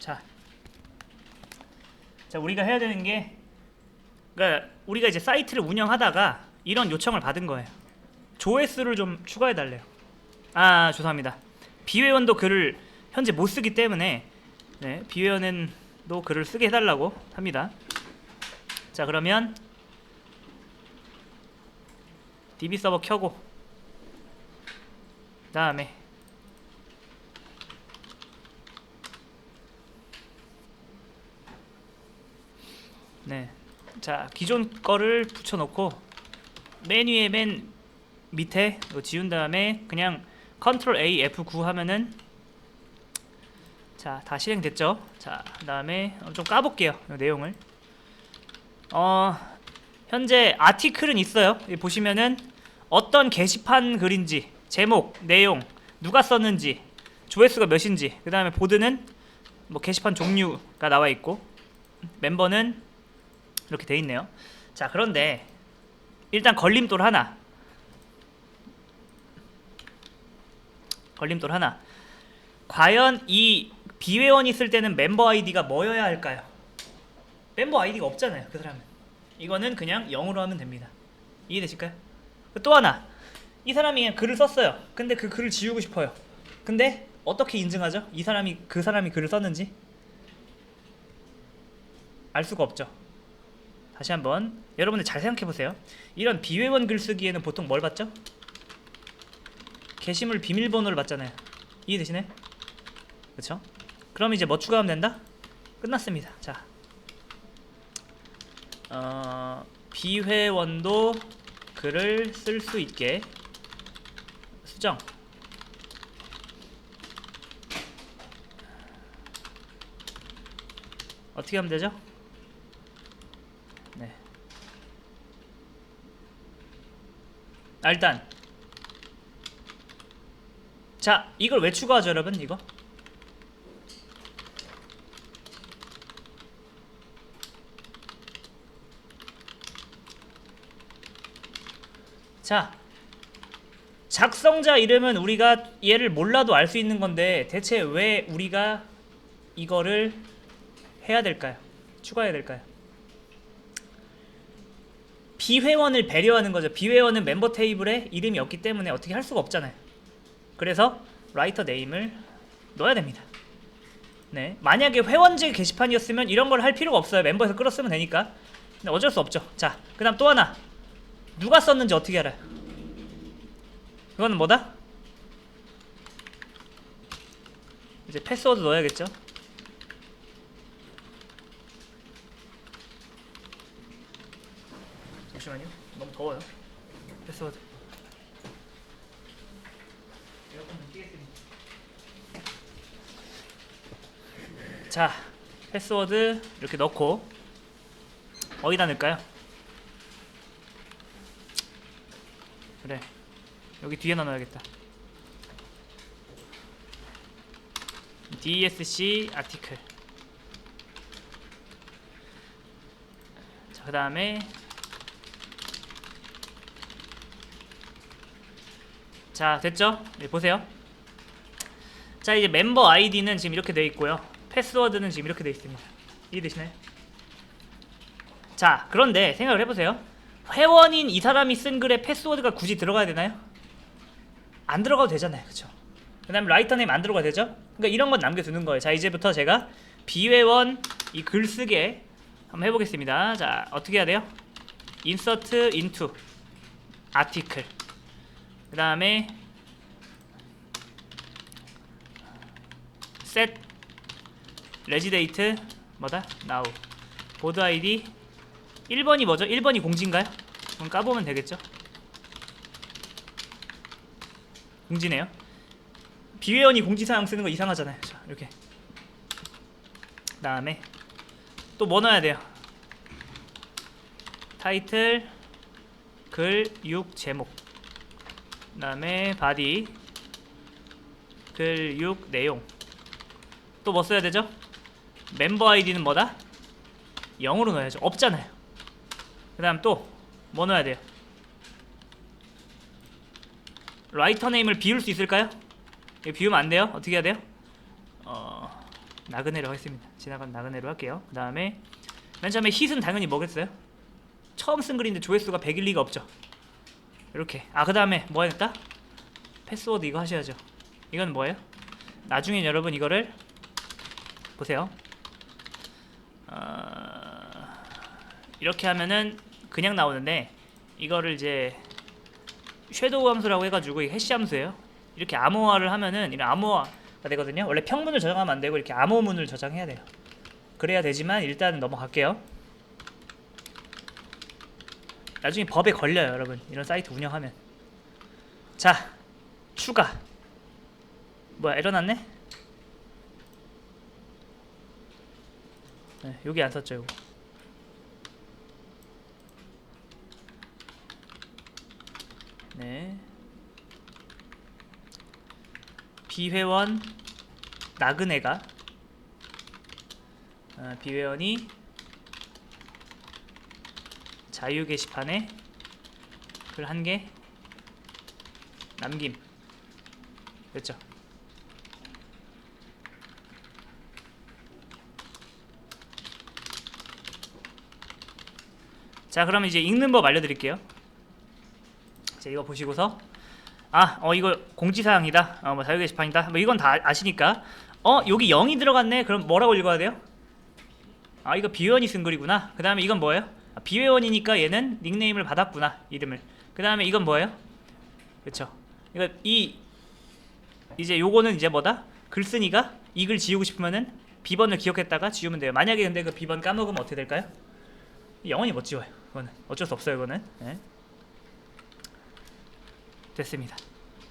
자, 자 우리가 해야 되는 게, 그러니까 우리가 이제 사이트를 운영하다가 이런 요청을 받은 거예요. 조회수를 좀 추가해 달래요. 아 죄송합니다. 비회원도 글을 현재 못 쓰기 때문에 네, 비회원은도 글을 쓰게 해달라고 합니다. 자 그러면 DB 서버 켜고 다음에 네. 자, 기존 거를 붙여 놓고 메뉴의 맨 밑에 지운 다음에 그냥 컨트롤 A F9 하면은 자, 다 실행됐죠? 자, 그 다음에 좀 까 볼게요. 내용을. 어, 현재 아티클은 있어요. 보시면은 어떤 게시판 글인지, 제목, 내용, 누가 썼는지, 조회수가 몇인지, 그 다음에 보드는 뭐 게시판 종류가 나와 있고, 멤버는 이렇게 돼 있네요. 자, 그런데 일단 걸림돌 하나. 걸림돌 하나. 과연 이 비회원이 쓸 때는 멤버 아이디가 뭐여야 할까요? 멤버 아이디가 없잖아요. 그 사람은. 이거는 그냥 0으로 하면 됩니다. 이해되실까요? 또 하나. 이 사람이 글을 썼어요. 근데 그 글을 지우고 싶어요. 근데 어떻게 인증하죠? 이 사람이 그 사람이 글을 썼는지 알 수가 없죠. 다시 한번 여러분들 잘 생각해 보세요. 이런 비회원 글쓰기에는 보통 뭘 받죠? 게시물 비밀번호를 받잖아요. 이해되시나요? 그렇죠? 그럼 이제 뭐 추가하면 된다? 끝났습니다. 자, 어, 비회원도 글을 쓸 수 있게 수정. 어떻게 하면 되죠? 네. 아, 일단 자 이걸 왜 추가하죠 여러분 이거 자 작성자 이름은 우리가 얘를 몰라도 알 수 있는 건데 대체 왜 우리가 이거를 해야 될까요? 추가해야 될까요? 비회원을 배려하는 거죠. 비회원은 멤버 테이블에 이름이 없기 때문에 어떻게 할 수가 없잖아요. 그래서 라이터 네임을 넣어야 됩니다. 네, 만약에 회원제 게시판이었으면 이런 걸 할 필요가 없어요. 멤버에서 끌었으면 되니까. 근데 어쩔 수 없죠. 자, 그 다음 또 하나. 누가 썼는지 어떻게 알아요? 그거는 뭐다? 이제 패스워드 넣어야겠죠. 잠시만요. 너무 더워요. 패스워드. 자, 패스워드 이렇게 넣고 어디다 넣을까요? 그래. 여기 뒤에다 넣어야겠다. DSC 아티클. 자, 그 다음에 자 됐죠? 네, 보세요. 자 이제 멤버 아이디는 지금 이렇게 되어 있고요. 패스워드는 지금 이렇게 되어 있습니다. 이해되시나요? 자 그런데 생각을 해보세요. 회원인 이 사람이 쓴 글에 패스워드가 굳이 들어가야 되나요? 안 들어가도 되잖아요, 그렇죠? 그다음 라이터 네임 안 들어가도 되죠? 그러니까 이런 건 남겨두는 거예요. 자 이제부터 제가 비회원 이 글쓰기에 한번 해보겠습니다. 자 어떻게 해야 돼요? insert into article 그 다음에 set residate 뭐다? now 보드 아이디 1번이 뭐죠? 1번이 공지인가요? 그럼 까보면 되겠죠? 공지네요 비회원이 공지사항 쓰는 거 이상하잖아요 자 이렇게 그 다음에 또 뭐 넣어야 돼요? 타이틀 글 6 제목 그 다음에 바디 글6 내용 또 뭐 써야 되죠? 멤버 아이디는 뭐다? 0으로 넣어야죠 없잖아요 그 다음 또 뭐 넣어야 돼요? 라이터 네임을 비울 수 있을까요? 비우면 안 돼요? 어떻게 해야 돼요? 어... 나그네로 하겠습니다. 지나간 나그네로 할게요. 그 다음에 맨 처음에 hit은 당연히 뭐겠어요? 처음 쓴 글인데 조회수가 100일 리가 없죠. 이렇게. 아 그 다음에 뭐 했다? 패스워드 이거 하셔야죠. 이건 뭐예요? 나중에 여러분 이거를 보세요. 어... 이렇게 하면은 그냥 나오는데 이거를 이제 섀도우 함수라고 해가지고 이 해시 함수예요. 이렇게 암호화를 하면은 이런 암호화가 되거든요. 원래 평문을 저장하면 안 되고 이렇게 암호문을 저장해야 돼요. 그래야 되지만 일단 넘어갈게요. 나중에 법에 걸려요, 여러분. 이런 사이트 운영하면. 자, 추가. 뭐야, 일어났네? 네, 여기 안 썼죠, 이거. 네. 비회원 나그네가 어, 비회원이 자유 게시판에 글 한 개 남김. 됐죠? 자 그럼 이제 읽는 법 알려드릴게요. 자 이거 보시고서. 아 어 이거 공지사항이다. 어 뭐 자유 게시판이다. 뭐 이건 다 아시니까. 어 여기 0이 들어갔네. 그럼 뭐라고 읽어야 돼요? 아 이거 비회원이 쓴 글이구나. 그 다음에 이건 뭐예요? 아, 비회원이니까 얘는 닉네임을 받았구나 이름을 그 다음에 이건 뭐예요? 그쵸 이거 이 이제 요거는 이제 뭐다? 글쓴이가 이 글 지우고 싶으면은 비번을 기억했다가 지우면 돼요 만약에 근데 그 비번 까먹으면 어떻게 될까요? 영원히 못 지워요 그거는 어쩔 수 없어요 그거는 네. 됐습니다